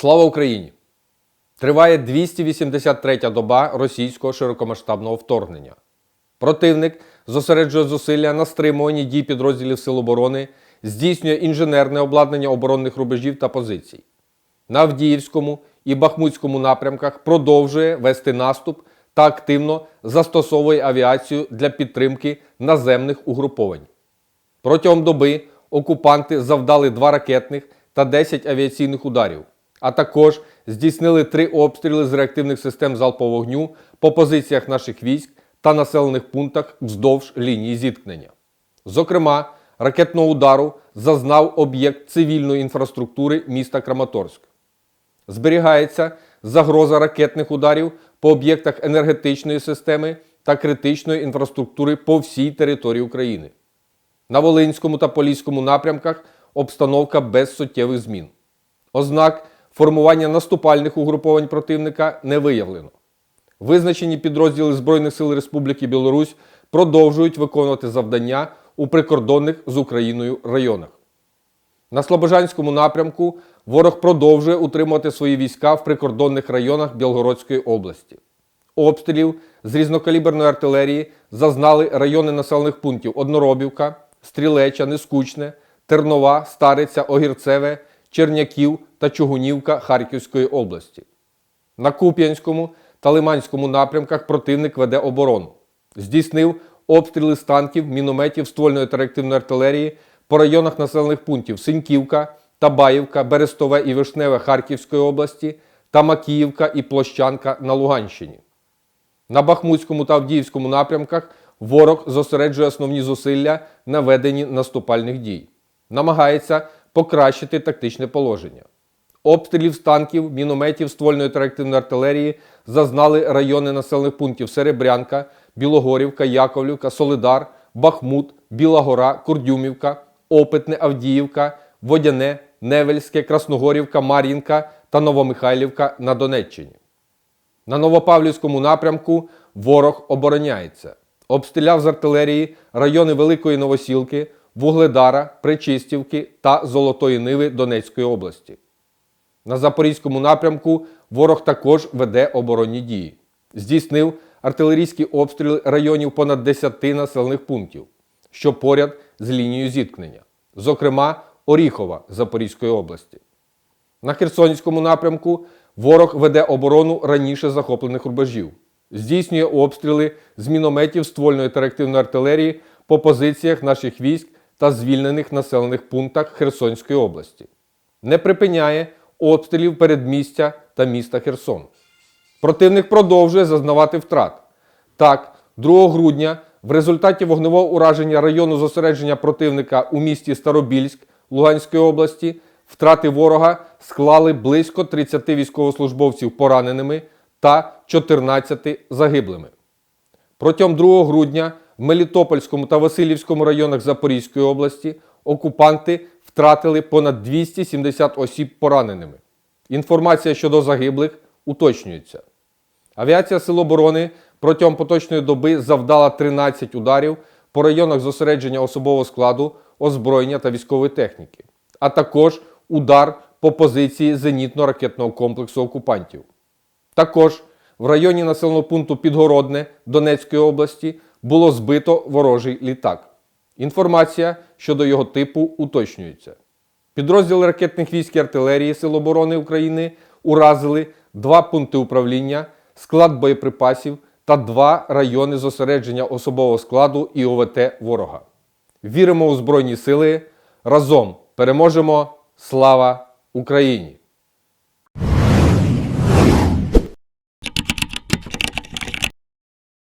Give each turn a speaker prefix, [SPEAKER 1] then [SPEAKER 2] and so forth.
[SPEAKER 1] Слава Україні! Триває 283-я доба російського широкомасштабного вторгнення. Противник зосереджує зусилля на стримуванні дій підрозділів Сил оборони, здійснює інженерне обладнання оборонних рубежів та позицій. На Авдіївському і Бахмутському напрямках продовжує вести наступ та активно застосовує авіацію для підтримки наземних угруповань. Протягом доби окупанти завдали два ракетних та 10 авіаційних ударів, а також здійснили три обстріли з реактивних систем залпового вогню по позиціях наших військ та населених пунктах вздовж лінії зіткнення. Зокрема, ракетного удару зазнав об'єкт цивільної інфраструктури міста Краматорськ. Зберігається загроза ракетних ударів по об'єктах енергетичної системи та критичної інфраструктури по всій території України. На Волинському та Поліському напрямках обстановка без суттєвих змін. Ознак формування наступальних угруповань противника не виявлено. Визначені підрозділи Збройних сил Республіки Білорусь продовжують виконувати завдання у прикордонних з Україною районах. На Слобожанському напрямку ворог продовжує утримувати свої війська в прикордонних районах Білгородської області. Обстрілів з різнокаліберної артилерії зазнали райони населених пунктів Одноробівка, Стрілеча, Нескучне, Тернова, Стариця, Огірцеве, Черняків та Чугунівка Харківської області. На Куп'янському та Лиманському напрямках противник веде оборону. Здійснив обстріли з танків, мінометів, ствольної та артилерії по районах населених пунктів Синьківка, Табаївка, Берестове і Вишневе Харківської області та Макіївка і Площанка на Луганщині. На Бахмутському та Авдіївському напрямках ворог зосереджує основні зусилля на веденні наступальних дій, намагається покращити тактичне положення. Обстрілів з танків, мінометів, ствольної та артилерії зазнали райони населених пунктів Серебрянка, Білогорівка, Яковлівка, Солидар, Бахмут, Біла Гора, Курдюмівка, Опитне, Авдіївка, Водяне, Невельське, Красногорівка, Мар'їнка та Новомихайлівка на Донеччині. На Новопавлівському напрямку ворог обороняється. Обстріляв з артилерії райони Великої Новосілки, Вугледара, Причистівки та Золотої Ниви Донецької області. На Запорізькому напрямку ворог також веде оборонні дії. Здійснив артилерійські обстріли районів понад 10 населених пунктів, що поряд з лінією зіткнення, зокрема Оріхова Запорізької області. На Херсонському напрямку ворог веде оборону раніше захоплених рубежів, здійснює обстріли з мінометів ствольної та артилерії по позиціях наших військ та звільнених населених пунктах Херсонської області. Не припиняє обстрілів передмістя та міста Херсон. Противник продовжує зазнавати втрат. Так, 2 грудня в результаті вогневого ураження району зосередження противника у місті Старобільськ Луганської області втрати ворога склали близько 30 військовослужбовців пораненими та 14 загиблими. Протягом 2 грудня в Мелітопольському та Васильівському районах Запорізької області окупанти втратили понад 270 осіб пораненими. Інформація щодо загиблих уточнюється. Авіація Сил оборони протягом поточної доби завдала 13 ударів по районах зосередження особового складу, озброєння та військової техніки, а також удар по позиції зенітно-ракетного комплексу окупантів. Також в районі населеного пункту Підгородне Донецької області було збито ворожий літак. Інформація щодо його типу уточнюється. Підрозділи ракетних військ і артилерії Сил оборони України уразили два пункти управління, склад боєприпасів та два райони зосередження особового складу і ОВТ ворога. Віримо у Збройні Сили. Разом переможемо! Слава Україні!